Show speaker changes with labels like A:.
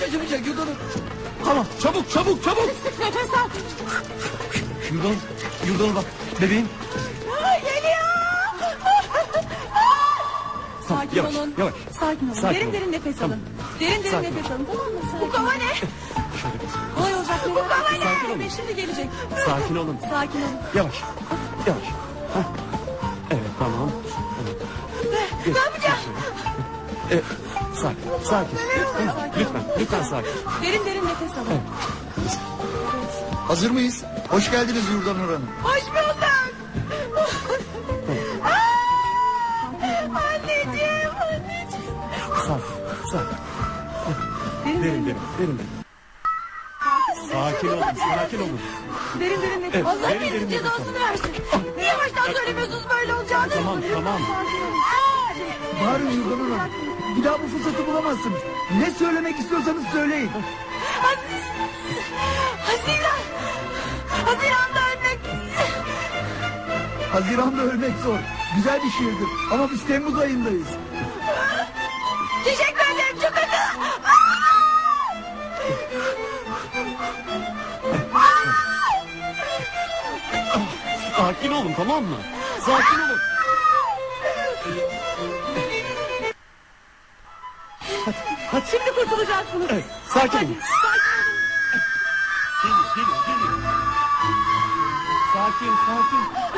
A: Kaçırmayacak Yurdan'ım. Tamam çabuk çabuk çabuk.
B: Sık nefes al.
A: Yurdan, Yurdan'a bak. Bebeğim.
B: Ay, Geliyor.
A: Tamam,
B: Sakin
A: yavaş,
B: olun.
A: yavaş.
B: Sakin olun.
A: Sakin
B: derin
A: olun.
B: derin nefes alın. Derin derin
A: Sakin
B: nefes alın tamam mı? Bu kova ne?
A: Şöyle
B: Kolay olacak merak
A: kova ne?
B: Bebek şimdi gelecek.
A: Sakin olun.
B: Sakin olun.
A: Yavaş. Yavaş. Hah. Evet tamam. Evet.
B: Ne yapacağım?
A: Evet, sakin, sakin. Lütfen, lütfen, lütfen sakin.
B: Derin derin nefes alın.
C: Hazır mıyız? Hoş geldiniz Yurdan Nur Hanım.
B: Hoş bulduk. anneciğim, anneciğim.
A: Sakin, sakin.
B: Derin
A: Derin,
B: derin,
A: derin. Sakin olun, sakin olun.
B: derin, derin nefes.
A: Evet,
B: Allah
A: derin, derin
B: cezasını versin. Niye baştan söylemiyorsunuz böyle olacağını?
A: Tamam, tamam.
C: Bağırın Nur Hanım. Bir daha bu fırsatı bulamazsınız. Ne söylemek istiyorsanız söyleyin.
B: Haziran. Haziran'da ölmek.
C: Haziranda ölmek zor. Güzel bir şiirdir. Ama biz Temmuz ayındayız.
B: Teşekkür ederim çok acı.
A: Sakin olun, tamam mı? Sakin olun.
B: Şimdi kurtulacaksınız.
A: Evet, sakin
B: Hadi,
A: olun.
B: sakin olun.
A: Geliyor, geliyor. Sakin, sakin.